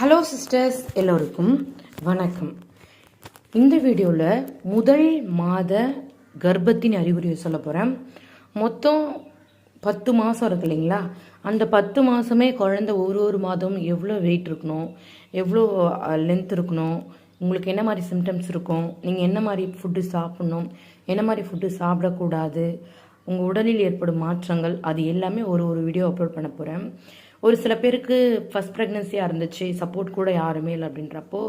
Hello sisters எல்லோருக்கும் வணக்கம். இந்த வீடியோவில் முதல் மாத கர்ப்பத்தின் அறிகுறியை சொல்ல போகிறேன் மொத்தம் பத்து மாதம் இருக்கு இல்லைங்களா? அந்த பத்து மாதமே குழந்த ஒரு ஒரு மாதமும் எவ்வளோ வெயிட் இருக்கணும் எவ்வளோ லென்த் இருக்கணும் உங்களுக்கு என்ன மாதிரி சிம்டம்ஸ் இருக்கும் நீங்கள் என்ன மாதிரி ஃபுட்டு சாப்பிடணும் என்ன மாதிரி ஃபுட்டு சாப்பிடக்கூடாது உங்கள் உடலில் ஏற்படும் மாற்றங்கள் அது எல்லாமே ஒரு ஒரு வீடியோ அப்லோட் பண்ண போகிறேன் ஒரு சில பேருக்கு ஃபஸ்ட் ப்ரெக்னென்சியாக இருந்துச்சு சப்போர்ட் கூட யாருமே இல்லை அப்படின்றப்போ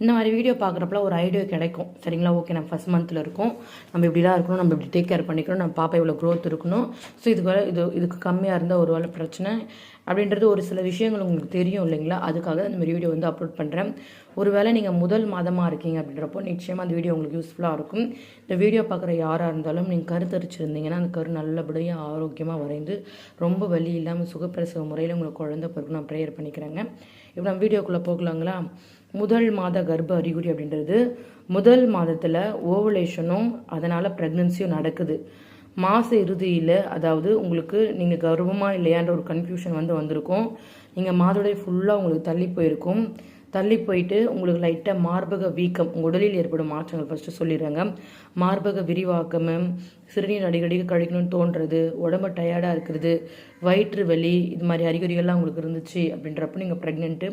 இந்த மாதிரி வீடியோ பார்க்குறப்பல ஒரு ஐடியா கிடைக்கும். சரிங்களா? ஓகே நம்ம ஃபஸ்ட் மந்த்தில் இருக்கோம். நம்ம இப்படிலாம் இருக்கணும் நம்ம இப்படி டேக் கேர் பண்ணிக்கணும் நம்ம பாப்பா இவ்வளோ க்ரோத் இருக்கணும். ஸோ இதுக்கு இது இதுக்கு கம்மியாக இருந்தால் ஒரு வேளை பிரச்சனை. அப்படின்றது ஒரு சில விஷயங்கள் உங்களுக்கு தெரியும் இல்லைங்களா? அதுக்காக அந்த மாதிரி வீடியோ வந்து அப்லோட் பண்ணுறேன் ஒருவேளை நீங்கள் முதல் மாதமாக இருக்கீங்க அப்படின்றப்போ நிச்சயமாக அந்த வீடியோ உங்களுக்கு யூஸ்ஃபுல்லாக இருக்கும். இந்த வீடியோ பார்க்குற யாராக இருந்தாலும் நீங்கள் கருத்தரிச்சிருந்தீங்கன்னா அந்த கரு நல்லபடியாக ஆரோக்கியமாக வரைந்து ரொம்ப வலி இல்லாமல் சுகப்பிரசவ முறையில் உங்களுக்கு குழந்தை பிறகு நான் ப்ரேயர் பண்ணிக்கிறேங்க. இப்போ நம்ம வீடியோக்குள்ளே போகலாங்களா? முதல் மாத கர்ப்ப அறிகுறி அப்படின்றது முதல் மாதத்தில் ஓவலேஷனும் அதனால் ப்ரெக்னன்சியும் நடக்குது. மாத இறுதியில் அதாவது உங்களுக்கு நீங்கள் கர்ப்பமாக இல்லையான்ற ஒரு கன்ஃபியூஷன் வந்து வந்திருக்கும். நீங்கள் மாதோடைய ஃபுல்லாக உங்களுக்கு தள்ளி போயிருக்கும். தள்ளி போயிட்டு உங்களுக்கு லைட்டாக மார்பக வீக்கம் உங்கள் உடலில் ஏற்படும் மாற்றங்கள் ஃபஸ்ட்டு சொல்லிடுறாங்க. மார்பக விரிவாக்கம் சிறுநீர் அடிக்கடி கழிக்கணும்னு தோன்றது உடம்பு டயர்டாக இருக்கிறது வயிற்று வலி இது மாதிரி அறிகுறிகள்லாம் உங்களுக்கு இருந்துச்சு அப்படின்றப்ப நீங்கள் ப்ரெக்னென்ட்டு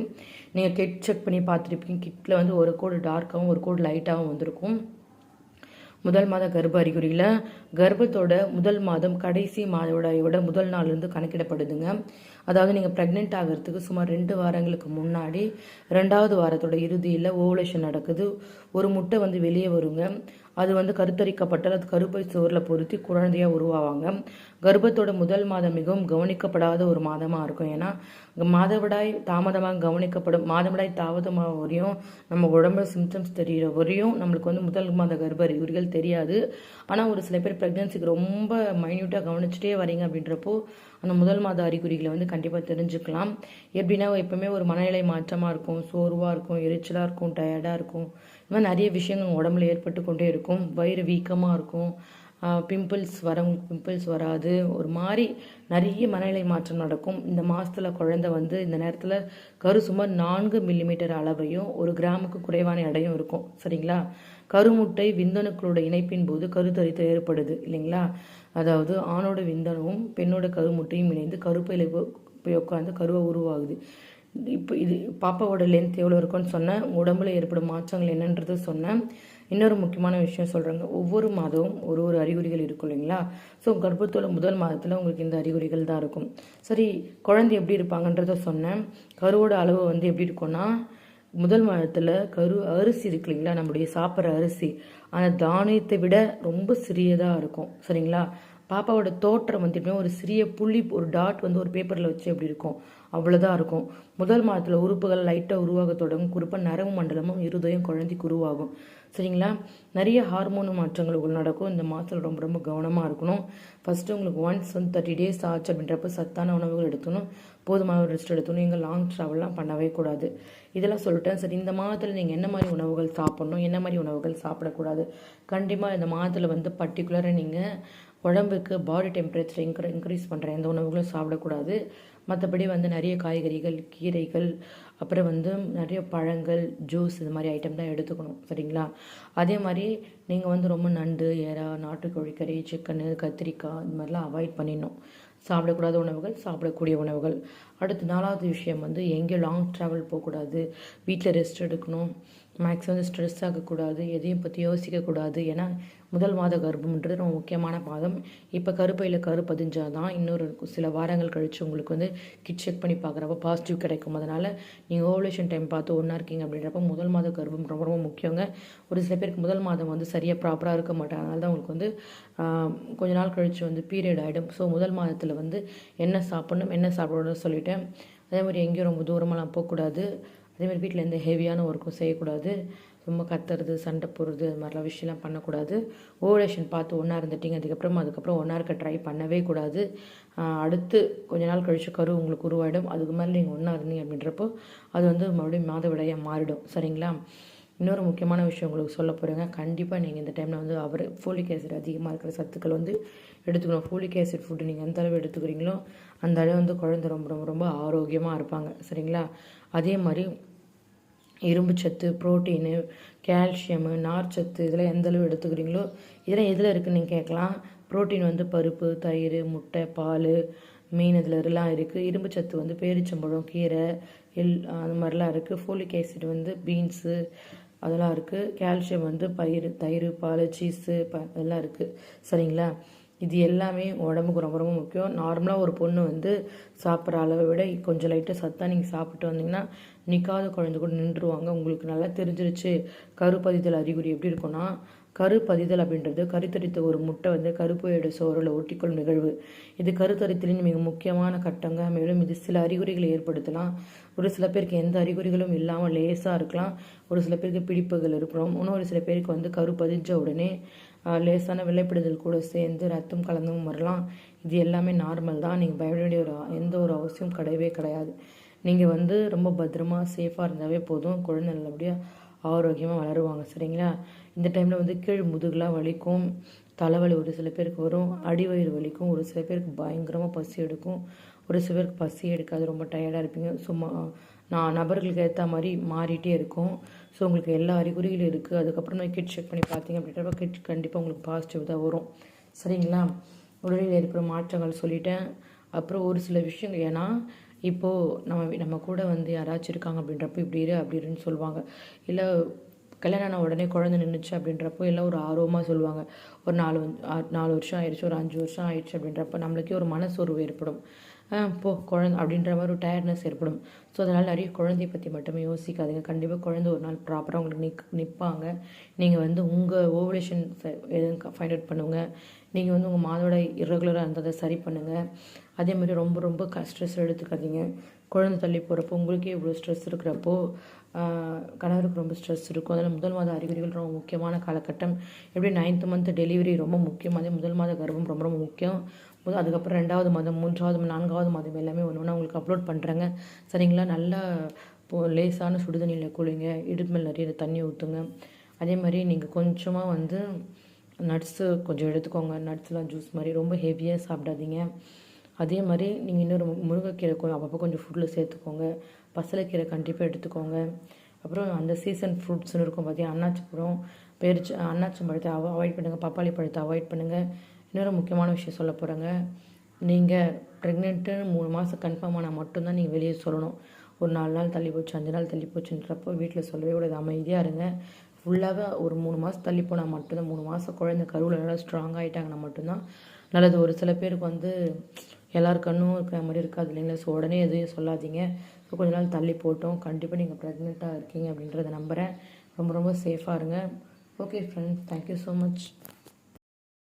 நீங்கள் கிட் செக் பண்ணி பார்த்துருப்பீங்க. கிட்டில் வந்து ஒரு கோடு டார்க்காகவும் ஒரு கோடு லைட்டாகவும் வந்திருக்கும். முதல் மாத கர்ப்ப அறிகுறியில் கர்ப்பத்தோட முதல் மாதம் கடைசி மாதோடையோட முதல் நாள்லேருந்து கணக்கிடப்படுதுங்க. அதாவது நீங்கள் ப்ரெக்னென்ட் ஆகிறதுக்கு சுமார் ரெண்டு வாரங்களுக்கு முன்னாடி ரெண்டாவது வாரத்தோட இறுதியில் ஓவலேஷன் நடக்குது. ஒரு முட்டை வந்து வெளியே வருங்க. அது வந்து கருத்தரிக்கப்பட்டால் அது கருப்பை சுவரில் பொருத்தி குழந்தையாக உருவாவாங்க. கர்ப்பத்தோட முதல் மாதம் மிகவும் கவனிக்கப்படாத ஒரு மாதமாக இருக்கும். ஏன்னா மாதவிடாய் தாமதமாக கவனிக்கப்படும். மாதவிடாய் தாமதமாக வரையும் நம்ம உடம்புல சிம்டம்ஸ் தெரிகிற வரையும் நம்மளுக்கு வந்து முதல் மாத கர்ப்ப அறிகுறிகள் தெரியாது. ஆனால் ஒரு சில பேர் ப்ரெக்னன்சிக்கு ரொம்ப மைன்யூட்டாக கவனிச்சுட்டே வரீங்க அப்படின்றப்போ அந்த முதல் மாத அறிகுறிகளை வந்து கண்டிப்பாக தெரிஞ்சுக்கலாம். எப்படின்னா எப்பவுமே ஒரு மனநிலை மாற்றமாக இருக்கும் சோர்வாக இருக்கும் எரிச்சலாக இருக்கும் டயர்டாக இருக்கும். இந்த மாதிரி நிறைய விஷயங்கள் உடம்புல ஏற்பட்டு கொண்டே இருக்கும். வயிறு வீக்கமாக இருக்கும். பிம்பிள்ஸ் வரும் பிம்பிள்ஸ் வராது. ஒரு மாதிரி நிறைய மனநிலை மாற்றம் நடக்கும். இந்த மாதத்தில் குழந்தை வந்து இந்த நேரத்தில் கரு சுமார் நான்கு மில்லிமீட்டர் அளவையும் ஒரு கிராமுக்கு குறைவான எடையும் இருக்கும். சரிங்களா? கருமுட்டை விந்தணுக்களோட இணைப்பின் போது கருத்தரித்து ஏற்படுது இல்லைங்களா? அதாவது ஆணோட விந்தணுவும் பெண்ணோட கருமுட்டையும் இணைந்து கருப்பையில் போய் உட்காந்து கருவை உருவாகுது. இப்போ இது பாப்பாவோட லென்த் எவ்வளோ இருக்குன்னு சொன்னேன். உடம்புல ஏற்படும் மாற்றங்கள் என்னன்றது சொன்னேன். இன்னொரு முக்கியமான விஷயம் சொல்கிறாங்க ஒவ்வொரு மாதமும் ஒரு ஒரு அறிகுறிகள் இருக்கும் இல்லைங்களா? ஸோ கர்ப்பத்தோட முதல் மாதத்தில் உங்களுக்கு இந்த அறிகுறிகள் தான் இருக்கும். சரி குழந்தை எப்படி இருப்பாங்கன்றத சொன்னேன். கருவோட அளவு வந்து எப்படி இருக்கும்னா முதல் மாதத்தில் கரு அரிசி இருக்கு இல்லைங்களா? நம்முடைய சாப்பிட்ற அரிசி. அந்த தானியத்தை விட ரொம்ப சிறியதாக இருக்கும். சரிங்களா? பாப்பாவோட தோற்றம் வந்து எப்படின்னா ஒரு சிறிய புள்ளி ஒரு டாட் வந்து ஒரு பேப்பரில் வச்சு எப்படி இருக்கும் அவ்வளோதான் இருக்கும். முதல் மாதத்தில் உறுப்புகள் லைட்டாக உருவாக தொடங்கும் குறிப்பாக நரம்பு மண்டலமும் இருதயம் குழந்தைக்கு உருவாகும். சரிங்களா? நிறைய ஹார்மோன் மாற்றங்கள் உங்களுக்கு நடக்கும். இந்த மாதத்தில் ரொம்ப ரொம்ப கவனமாக இருக்கணும். ஃபஸ்ட்டு உங்களுக்கு ஒன்ஸ் வந்து தேர்ட்டி டேஸ் ஆச்சு அப்படின்றப்ப சத்தான உணவுகள் எடுக்கணும் போதுமான ரெஸ்ட் எடுக்கணும் இங்கே லாங் ட்ராவல்லாம் பண்ணவே கூடாது. இதெல்லாம் சொல்லிட்டேன். சரி இந்த மாதத்தில் நீங்கள் என்ன மாதிரி உணவுகள் சாப்பிட்ணும்? என்ன மாதிரி உணவுகள் சாப்பிடக்கூடாது? கண்டிப்பாக இந்த மாதத்தில் வந்து பர்டிகுலராக நீங்கள் உடம்புக்கு பாடி டெம்பரேச்சர் இன்க்ரீ இன்க்ரீஸ் பண்ணுற எந்த உணவுகளும் சாப்பிடக்கூடாது. மற்றபடி வந்து நிறைய காய்கறிகள் கீரைகள் அப்புறம் வந்து நிறைய பழங்கள் ஜூஸ் இது மாதிரி ஐட்டம் தான் எடுத்துக்கணும். சரிங்களா? அதே மாதிரி நீங்கள் வந்து ரொம்ப நண்டு ஏறா நாட்டுக்கோழிக்கறி சிக்கனு கத்திரிக்காய் இந்த மாதிரிலாம் அவாய்ட் பண்ணிடணும். சாப்பிடக்கூடாத உணவுகள் சாப்பிடக்கூடிய உணவுகள். அடுத்து நாலாவது விஷயம் வந்து எங்கேயும் லாங் ட்ராவல் போகக்கூடாது. வீட்டில் ரெஸ்ட் எடுக்கணும். மேக்ஸ் வந்து ஸ்ட்ரெஸ் ஆகக்கூடாது எதையும் பற்றி யோசிக்கக்கூடாது. ஏன்னா முதல் மாத கர்ப்பம்ன்றது ரொம்ப முக்கியமான பாதம். இப்போ கருப்பையில் கரு பதிஞ்சால் தான் இன்னொரு சில வாரங்கள் கழித்து உங்களுக்கு வந்து கிட் செக் பண்ணி பார்க்குறப்ப பாசிட்டிவ் கிடைக்கும். அதனால் நீங்கள் ஓவலேஷன் டைம் பார்த்து ஒன்றா இருக்கீங்க அப்படின்றப்ப முதல் மாத கர்ப்பம் ரொம்ப ரொம்ப முக்கியங்க. ஒரு சில பேருக்கு முதல் மாதம் வந்து சரியாக ப்ராப்பராக இருக்க மாட்டாங்க. அதனால தான் உங்களுக்கு வந்து கொஞ்ச நாள் கழித்து வந்து பீரியட் ஆகிடும் ஸோ முதல் மாதத்தில் வந்து என்ன சாப்பிடணும் என்ன சாப்பிடணும்னு சொல்லிட்டேன் அதே மாதிரி எங்கேயும் ரொம்ப தூரமெல்லாம் போகக்கூடாது. அதேமாதிரி வீட்டில் எந்த ஹெவியான ஒர்க்கும் செய்யக்கூடாது. ரொம்ப கத்துறது சண்டை போடுறது அது மாதிரிலாம் விஷயம்லாம் பண்ணக்கூடாது. ஓவலேஷன் பார்த்து ஒன்றா இருந்துட்டீங்க அதுக்கப்புறம் அதுக்கப்புறம் ஒன்றா இருக்க ட்ரை பண்ணவே கூடாது. அடுத்து கொஞ்ச நாள் கழிச்சு கரு உங்களுக்கு உருவாயிடும். அதுக்கு மேலே நீங்கள் ஒன்றா இருந்தீங்க அப்படின்றப்போ அது வந்து மறுபடியும் மாதவிடையாக மாறிடும். சரிங்களா? இன்னொரு முக்கியமான விஷயம் உங்களுக்கு சொல்ல போகிறேங்க கண்டிப்பாக நீங்கள் இந்த டைமில் வந்து அவர் ஃபோலிக் ஆசிட் அதிகமாக இருக்கிற சத்துக்கள் வந்து எடுத்துக்கணும். ஃபோலிக் ஆசிட் ஃபுட்டு நீங்கள் எந்த அளவு எடுத்துக்கிறீங்களோ அந்த அளவு வந்து குழந்தை ரொம்ப ரொம்ப ரொம்ப ஆரோக்கியமாக இருப்பாங்க. சரிங்களா? அதே மாதிரி இரும்பு சத்து புரோட்டீனு கால்சியமு நார்ச்சத்து இதெல்லாம் எந்த அளவு எடுத்துக்கிறீங்களோ இதெல்லாம் எதில் இருக்குன்னு கேட்கலாம். புரோட்டீன் வந்து பருப்பு தயிர் முட்டை பால் மீன் இதில் எல்லாம் இருக்குது இரும்பு சத்து வந்து பேரிச்சம்பழம் கீரை எல் அந்த மாதிரிலாம் இருக்குது ஃபோலிக் ஆசிட் வந்து பீன்ஸு அதெல்லாம் இருக்குது கால்சியம் வந்து பயிர் தயிர் பால் சீஸு ப அதெல்லாம் இருக்குது சரிங்களா? இது எல்லாமே உடம்புக்கு ரொம்ப ரொம்ப முக்கியம். நார்மலாக ஒரு பொண்ணு வந்து சாப்பிட்ற அளவை விட கொஞ்சம் லைட்டாக சத்தாக நீங்கள் சாப்பிட்டு வந்தீங்கன்னா நிற்காத குழந்தை கூட நின்றுவாங்க உங்களுக்கு நல்லா தெரிஞ்சிருச்சு. கருப்பதிதல் அறிகுறி எப்படி இருக்கும்னா கருப்பதிதல் அப்படின்றது கருத்தரித்த ஒரு முட்டை வந்து கருப்பையோட சோறில் ஒட்டிக்கொள்ளும் நிகழ்வு. இது கருத்தரித்தலின் மிக முக்கியமான கட்டங்க. மேலும் இது சில அறிகுறிகளை ஏற்படுத்தலாம். ஒரு சில பேருக்கு எந்த அறிகுறிகளும் இல்லாமல் லேசாக இருக்கலாம். ஒரு சில பேருக்கு பிடிப்புகள் இருக்கலாம். இன்னொரு சில பேருக்கு வந்து கரு பதிஞ்ச உடனே லேசான வெள்ளைப்படுதல் கூட சேர்ந்து ரத்தம் கலந்தும் வரலாம். இது எல்லாமே நார்மல் தான். நீங்கள் பயப்பட வேண்டிய ஒரு எந்த ஒரு அவசியம் கிடையவே கிடையாது. நீங்கள் வந்து ரொம்ப பத்திரமா சேஃபாக இருந்தாவே போதும். குழந்தை நல்லபடியாக ஆரோக்கியமாக வளருவாங்க. சரிங்களா? இந்த டைமில் வந்து கீழ் முதுகுலாம் வலிக்கும். தலைவலி ஒரு சில பேருக்கு வரும். அடிவயிறு வலிக்கும். ஒரு சில பேருக்கு பயங்கரமாக பசி எடுக்கும். ஒரு சில பேருக்கு பசி எடுக்காது. ரொம்ப டயர்டாக இருப்பீங்க. சும்மா நான் நபர்களுக்கு ஏற்ற மாதிரி மாறிட்டே இருக்கும். ஸோ உங்களுக்கு எல்லா அறிகுறிகளும் இருக்குது அதுக்கப்புறம் நான் கிட் செக் பண்ணி பார்த்தீங்க அப்படின்றப்ப கிட் கண்டிப்பாக உங்களுக்கு பாசிட்டிவ் தான் வரும். சரிங்களா? உடலில் ஏற்படும் மாற்றங்கள் சொல்லிட்டேன். அப்புறம் ஒரு சில விஷயங்கள். ஏன்னா இப்போது நம்ம நம்ம கூட வந்து யாராச்சும் இருக்காங்க அப்படின்றப்போ இப்படி இரு அப்படி இருன்னு சொல்லுவாங்க. இல்லை கல்யாணம் ஆன உடனே குழந்தை நின்றுச்சு அப்படின்றப்போ எல்லாம் ஒரு ஆர்வமாக சொல்லுவாங்க. ஒரு நாலு நாலு வருஷம் ஆயிடுச்சு ஒரு அஞ்சு வருஷம் ஆயிடுச்சு அப்படின்றப்ப நம்மளுக்கே ஒரு மனசோர்வு ஏற்படும். போ குழந்தை அப்படின்ற மாதிரி ஒரு டயர்ட்னஸ் ஏற்படும். ஸோ அதனால் நிறைய குழந்தைய பற்றி மட்டுமே யோசிக்காதீங்க. கண்டிப்பாக குழந்தை ஒரு நாள் ப்ராப்பராக உங்களுக்கு நிக் நிற்பாங்க நீங்கள் வந்து உங்கள் ஓவலேஷன் எதுவும் ஃபைண்ட் அவுட் பண்ணுங்க. நீங்கள் வந்து உங்கள் மாதோட இரகுலராக இருந்ததை சரி பண்ணுங்கள் அதே மாதிரி ரொம்ப ரொம்ப க ஸ்ட்ரெஸ் எடுத்துக்காதீங்க. குழந்தை தள்ளி போகிறப்போ உங்களுக்கே இவ்வளோ ஸ்ட்ரெஸ் இருக்கிறப்போ கணவருக்கு ரொம்ப ஸ்ட்ரெஸ் இருக்கும். அதனால் முதல் மாத அறிகுறிகள் ரொம்ப முக்கியமான காலகட்டம். எப்படி நைன்த் மந்த் டெலிவரி ரொம்ப முக்கியம். அதே முதல் மாத கர்ப்பம் ரொம்ப ரொம்ப முக்கியம். போது அதுக்கப்புறம் ரெண்டாவது மாதம் மூன்றாவது நான்காவது மாதம் எல்லாமே ஒன்று ஒன்று உங்களுக்கு அப்லோட் பண்ணுறேங்க சரிங்களா? நல்லா இப்போ லேசான சுடுதண்ணியில் குளிங்க இடுப்பு மேல் நிறைய தண்ணி ஊற்றுங்க அதே மாதிரி நீங்கள் கொஞ்சமாக வந்து நட்ஸு கொஞ்சம் எடுத்துக்கோங்க. நட்ஸ்லாம் ஜூஸ் மாதிரி ரொம்ப ஹெவியாக சாப்பிடாதீங்க. அதே மாதிரி நீங்கள் இன்னொரு முருங்கைக்கீரை கொஞ்சம் அப்பப்போ கொஞ்சம் ஃபுட்டில் சேர்த்துக்கோங்க. பசலைக்கீரை கண்டிப்பாக எடுத்துக்கோங்க. அப்புறம் அந்த சீசன் ஃப்ரூட்ஸ்னு இருக்கும் பார்த்தீங்கன்னா அன்னாச்சி பழம் பேரிச்சு அன்னாச்சி பழத்தை அவ அவாய்ட் பண்ணுங்கள் பப்பாளி பழத்தை அவாய்ட் பண்ணுங்கள் இன்னொரு முக்கியமான விஷயம் சொல்ல போகிறேங்க நீங்கள் ப்ரெக்னென்ட்டுன்னு மூணு மாதம் கன்ஃபார்ம் ஆனால் மட்டும்தான் நீங்கள் வெளியே சொல்லணும். ஒரு நாலு நாள் தள்ளி போச்சு அஞ்சு நாள் தள்ளி போச்சுன்றப்போ வீட்டில் சொல்லவே கூடாது. அமைதியாக இருங்க. ஃபுல்லாகவே ஒரு மூணு மாதம் தள்ளி போனால் மட்டும்தான் மூணு மாதம் குழந்தை கருவில் நல்லா ஸ்ட்ராங் ஆகிட்டாங்கன்னா மட்டும்தான் நல்லது. ஒரு சில பேருக்கு வந்து எல்லார் கண்ணும் இருக்கிற மாதிரி இருக்காது இல்லைங்களா? ஸோ உடனே எதுவும் சொல்லாதீங்க. ஸோ கொஞ்ச நாள் தள்ளி போட்டோம். கண்டிப்பாக நீங்கள் ப்ரெக்னெண்ட்டாக இருக்கீங்க அப்படின்றத நம்புகிறேன் ரொம்ப ரொம்ப சேஃபாக இருங்க. Okay friends thank you so much